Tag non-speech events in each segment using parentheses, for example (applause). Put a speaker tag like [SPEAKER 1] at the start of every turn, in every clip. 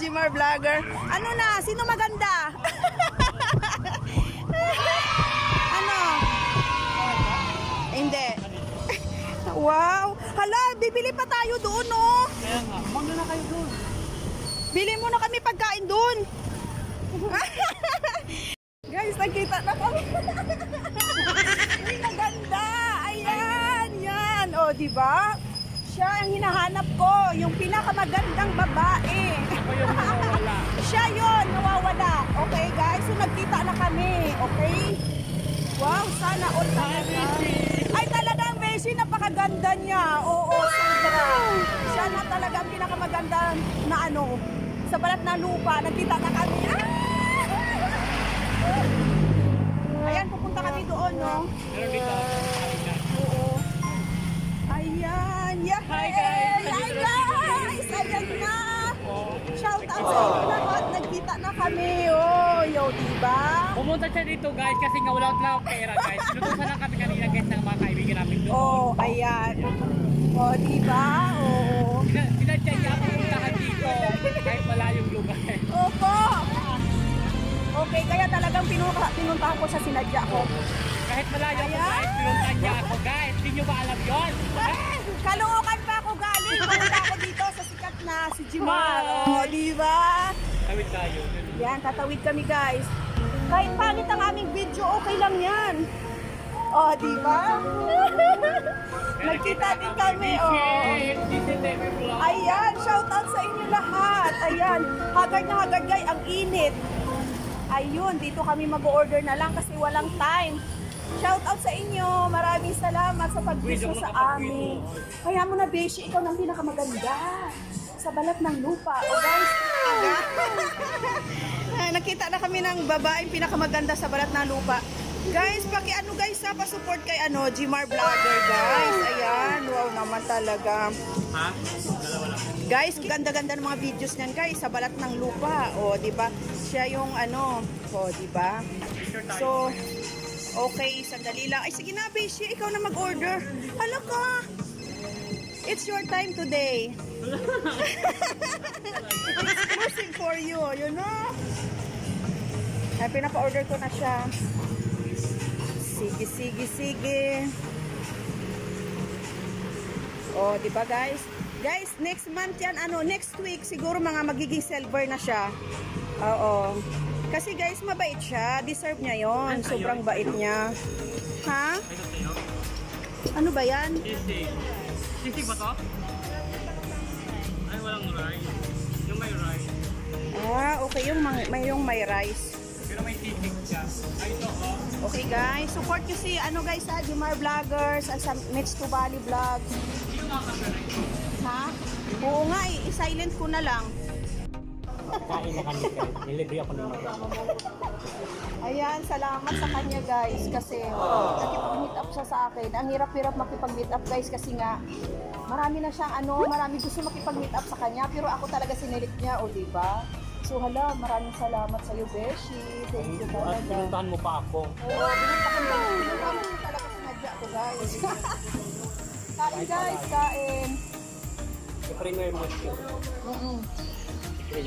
[SPEAKER 1] Jimar Vlogger. Ano na? Sino maganda? (laughs) ano? Hindi. (laughs) Wow! Hala, bibili pa tayo doon, no?
[SPEAKER 2] Kaya nga, na kayo doon.
[SPEAKER 1] Bili mo na kami pagkain doon. (laughs) Guys, nagkita na kami. Uy, maganda. Ayan, yan. O, di ba? Siya ang hinahanap ko, yung pinakamagandang babae.
[SPEAKER 2] Yung nawawala. (laughs)
[SPEAKER 1] Siya yon nawawala. Okay, guys? So, nagkita na kami. Okay? Wow, sana all talaga. Ay, talagang Beshi, napakaganda niya. Oo, sobra. Siya na talaga ang pinakamaganda na ano, sa balat na lupa. Nagkita na kami. Ah! Ayan, pupunta kami doon, no?
[SPEAKER 2] Pero dito,
[SPEAKER 1] yeah.
[SPEAKER 2] Hi, guys.
[SPEAKER 1] Hi, guys. Ayan na. Shout out sa inyo lahat. Nagkita na kami. Oh, yo, diba?
[SPEAKER 2] Pumunta siya dito guys kasi nga wala akong pera guys. Sinutusan lang kami kanina guys ng mga kaibigan namin doon.
[SPEAKER 1] Oh, ayan. Oh, diba? Oo.
[SPEAKER 2] Sina- Sinadya niya ako puntahan dito kahit malayong lugar.
[SPEAKER 1] Opo. Okay, kaya talagang pinunta, pinuntahan ko sa sinadya ko.
[SPEAKER 2] Kahit malayo ako guys, pinuntahan niya ako guys. Hindi nyo ba alam yun? (laughs)
[SPEAKER 1] Kalookan pa ako galing. Pumunta ako dito sa sikat na si Jimar. Oh, diba?
[SPEAKER 2] Tawid tayo.
[SPEAKER 1] Yan, tatawid kami guys. Kahit pangit ang aming video, okay lang yan. Oh, di ba? (laughs) Nagkita din kami, oh. Ayan, shout out sa inyo lahat. Ayan, hagard na hagard guys, ang init. Ayun, dito kami mag-order na lang kasi walang time. Shout out sa inyo. Maraming salamat sa pag-visit sa amin. Kaya mo na, Beshi, ikaw nang pinakamaganda sa balat ng lupa. O guys, Ay, (laughs) nakita na kami ng babaeng pinakamaganda sa balat ng lupa. Guys, paki ano guys ha, pa-support kay ano, Gmar Vlogger guys. Ayan, wow naman talaga.
[SPEAKER 2] Ha? Dalawa lang.
[SPEAKER 1] Guys, ganda-ganda ng mga videos niyan guys sa balat ng lupa. O, di ba? Siya yung ano, o, di ba? So, okay, sandali lang. Ay, sige na, Beshi, ikaw na mag-order. Hala ka! It's your time today. (laughs) Exclusive for you, you know? Ay, pinapa-order ko na siya. Sige, sige, sige. Oh, di ba guys? Guys, next month yan, ano, next week, siguro mga magiging silver na siya. Oo. Kasi guys, mabait siya. Deserve niya yon. Sobrang bait niya. Ha? Ano ba yan?
[SPEAKER 2] Sisig. Ba to? Ay, walang rice. Yung may rice.
[SPEAKER 1] Ah, okay. Yung may, may, yung may rice.
[SPEAKER 2] Pero may sisig siya. Ay, ito oh.
[SPEAKER 1] Okay guys, support nyo si ano guys ha, Jumar Vloggers, at sa Mitch to Bali Vlog.
[SPEAKER 2] Hindi ko makakasya
[SPEAKER 1] Ha? Oo nga, eh, i-silent ko na lang.
[SPEAKER 2] Kain na kami guys. Nilibre ako ng mga.
[SPEAKER 1] Ayan, salamat sa kanya guys kasi nakipag-meet up siya sa akin. Ang hirap-hirap makipag-meet up guys kasi nga marami na siyang ano, marami gusto makipag-meet up sa kanya pero ako talaga sinilit niya, o di ba? So hala, maraming salamat sa iyo, Beshi. Thank you
[SPEAKER 2] At
[SPEAKER 1] talaga.
[SPEAKER 2] pinuntahan mo pa ako.
[SPEAKER 1] Oo, binuntahan ko binuntahan ko talaga sinadya ko guys. kain guys, kain.
[SPEAKER 2] I-premier mo siya.
[SPEAKER 1] Mm-mm.
[SPEAKER 2] Mo.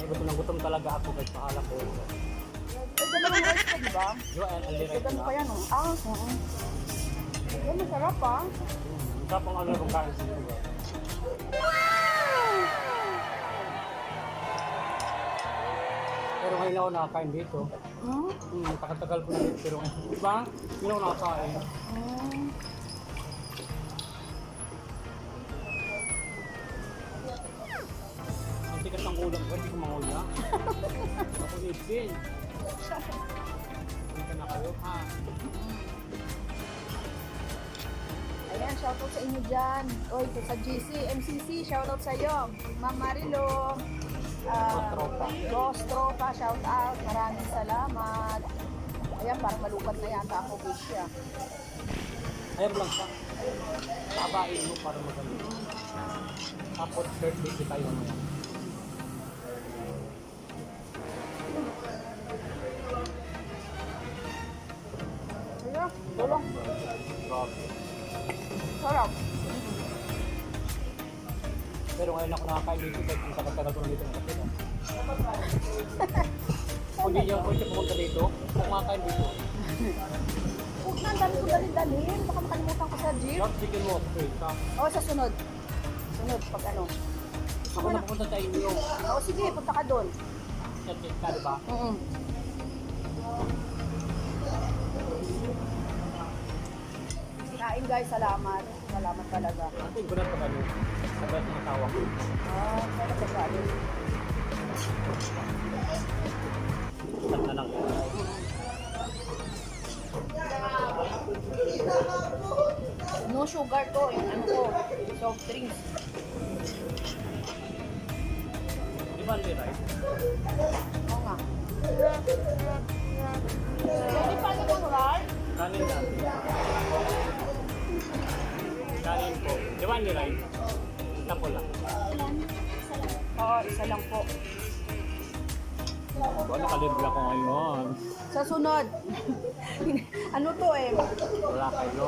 [SPEAKER 2] Ay, gutom na gutom talaga ako guys. Pahala ko.
[SPEAKER 1] Eh, ganun ang rice ko, di ba?
[SPEAKER 2] Di ba? Ang
[SPEAKER 1] ganun
[SPEAKER 2] na.
[SPEAKER 1] pa yan, oh. Ah, oo. Yan, masarap ah.
[SPEAKER 2] Ang sarap ang alam kong kain sa iyo. Pero ngayon ako nakakain dito.
[SPEAKER 1] Hmm?
[SPEAKER 2] Hmm, takatagal ko na dito. Pero, di ba? Hindi ako nakakain.
[SPEAKER 1] Hmm.
[SPEAKER 2] Ang tikat ng ulam ko, hindi ko manguya. Ako. Hindi ka na kayo, ha?
[SPEAKER 1] Ayan, shoutout sa inyo dyan. Oy, sa GC, MCC, shoutout sa iyo. Ma'am Marilo.
[SPEAKER 2] Tropa.
[SPEAKER 1] Boss Tropa, shoutout. Maraming salamat. Ayan, parang malupat na yata ako, Bisha.
[SPEAKER 2] Ayaw lang siya. Tabain mo para maganda. Tapos third day tayo mamaya. Nakakain dito kahit yung tagal-tagal ko na dito ng kapila. Kung hindi niya pwede pumunta dito, kumakain dito.
[SPEAKER 1] Huwag na, ang dami ko dalhin-dalhin. Baka makalimutan ko sa jeep.
[SPEAKER 2] Love chicken mo, okay ka.
[SPEAKER 1] Oo, sa sunod. Sunod, pag ano.
[SPEAKER 2] Ako na pupunta sa inyo.
[SPEAKER 1] Oo, sige, punta ka doon.
[SPEAKER 2] Check-check ka, di ba?
[SPEAKER 1] Mm Kain guys, salamat. Salamat talaga.
[SPEAKER 2] Yung gulat pa ba asawa ko.
[SPEAKER 1] Ah, salamat ka guys.
[SPEAKER 2] Isang na lang.
[SPEAKER 1] No sugar to, yung ano ko, soft drinks.
[SPEAKER 2] Di ba hindi right?
[SPEAKER 1] Oo nga. Pwede pa naman right?
[SPEAKER 2] Kanin na. Kanin po. Di ba hindi right? Isa po lang.
[SPEAKER 1] Oo, isa lang po.
[SPEAKER 2] Ano nakalibre ako ngayon?
[SPEAKER 1] Sa sunod. (laughs) ano to eh?
[SPEAKER 2] Wala kayo.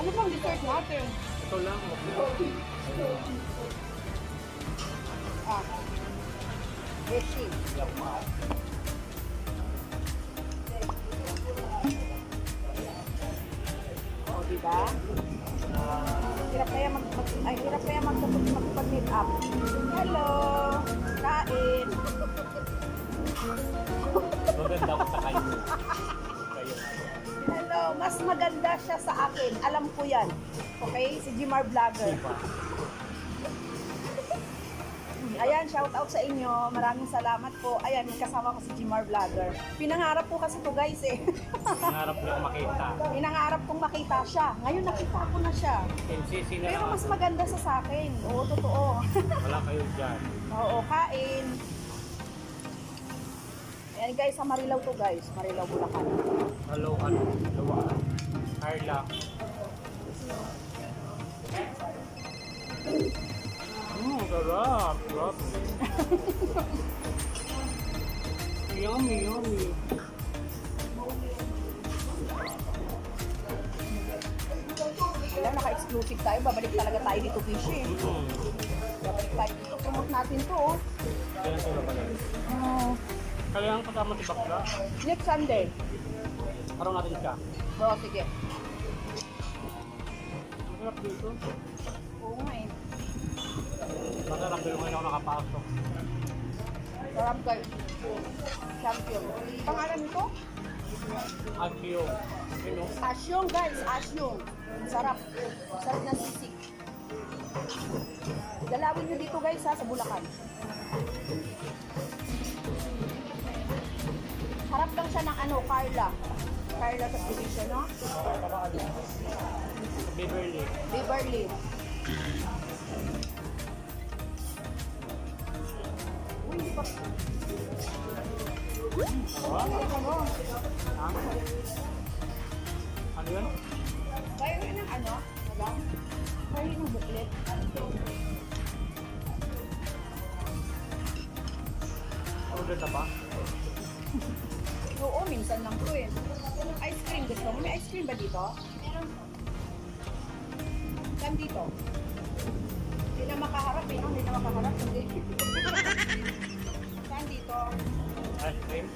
[SPEAKER 1] Ano pang dessert natin?
[SPEAKER 2] Ito lang.
[SPEAKER 1] Ah. Beshi.
[SPEAKER 2] Yup, ma.
[SPEAKER 1] O, di ba? Hirap kaya mag, mag ay hirap kaya mag magpag-meet up. Hello. Kain.
[SPEAKER 2] Maganda ko sa kayo. Kayo.
[SPEAKER 1] Hello. Mas maganda siya sa akin. Alam ko 'yan. Okay? Si Jimar Vlogger. Ayan, shout out sa inyo. Maraming salamat po. Ayan, kasama ko si Jimar Vlogger. Pinangarap po kasi to guys eh.
[SPEAKER 2] Nangarap niyo ako makita.
[SPEAKER 1] Pinangarap kong makita siya. Ngayon nakita ko na siya.
[SPEAKER 2] MCC na
[SPEAKER 1] Pero mas maganda sa sa akin. Oo, totoo. (laughs)
[SPEAKER 2] Wala kayo dyan.
[SPEAKER 1] Oo, kain. Ayan guys, sa Marilaw to guys. Marilaw, Bulacan.
[SPEAKER 2] Hello, ano? Dalawa. Carla. Mmm, sarap. Sarap. yummy, yummy.
[SPEAKER 1] Wala, naka-exclusive tayo. Babalik talaga tayo dito, Fishy.
[SPEAKER 2] Mm.
[SPEAKER 1] Babalik tayo dito. Promote natin to. oh.
[SPEAKER 2] Kaya sila pala. Kaya ang kasama si Bakla.
[SPEAKER 1] next Sunday.
[SPEAKER 2] Araw natin siya.
[SPEAKER 1] Oo, sige.
[SPEAKER 2] Masarap dito. Masarap pero ngayon ako nakapasok.
[SPEAKER 1] Sarap guys. Champion. Pangalan nito?
[SPEAKER 2] Yun o.
[SPEAKER 1] Asyong guys, asyong. Sarap. Sarap na sisig. Dalawin nyo dito guys ha, sa Bulacan. Harap lang siya ng ano, Carla. Carla subdivision, no?
[SPEAKER 2] Beverly.
[SPEAKER 1] Beverly. Ano?
[SPEAKER 2] Yun?
[SPEAKER 1] Rin ng ano? Madam? Kaya rin ng buklet.
[SPEAKER 2] Order na ba?
[SPEAKER 1] Oo, minsan lang to eh. Ice cream gusto mo? May ice cream ba dito? Saan dito? Hindi na makaharap eh? Hindi na makaharap. Hindi. (laughs)
[SPEAKER 2] Ice cream?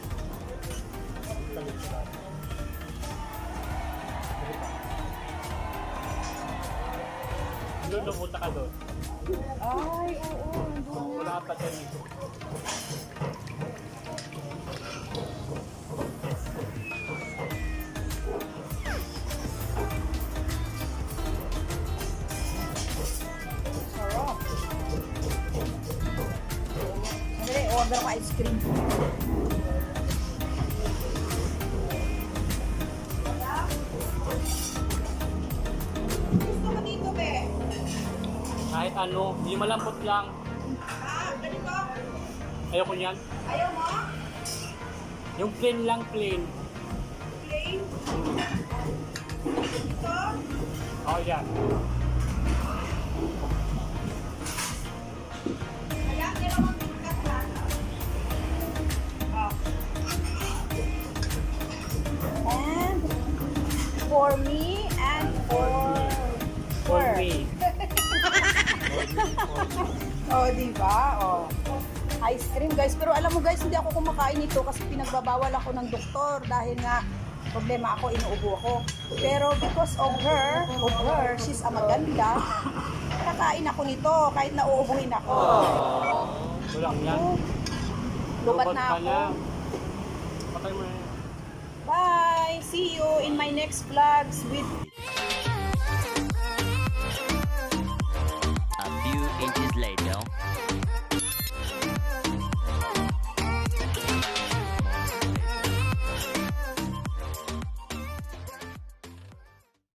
[SPEAKER 2] Lumunta ka doon.
[SPEAKER 1] Ay, oo.
[SPEAKER 2] Wala pa dito.
[SPEAKER 1] Order ko ice cream. Gusto mo dito, be?
[SPEAKER 2] Kahit ano, hindi malambot lang.
[SPEAKER 1] Ha? Ganito?
[SPEAKER 2] Ayoko niyan.
[SPEAKER 1] Ayaw mo?
[SPEAKER 2] Yung plain lang, plain.
[SPEAKER 1] Plain? Ito?
[SPEAKER 2] Oh, yan.
[SPEAKER 1] For me and for...
[SPEAKER 2] For me. (laughs)
[SPEAKER 1] Oh, di ba? Oh. Ice cream, guys. Pero alam mo, guys, hindi ako kumakain nito kasi pinagbabawal ako ng doktor dahil nga problema ako, inuubo ako. Pero because of her, of her, she's a maganda, kakain ako nito kahit nauubuhin ako.
[SPEAKER 2] Yan.
[SPEAKER 1] Oh, Lupat na
[SPEAKER 2] ka
[SPEAKER 1] ako.
[SPEAKER 2] na. Patay mo na yan.
[SPEAKER 1] Bye! See you in my next vlogs with
[SPEAKER 3] A few inches later.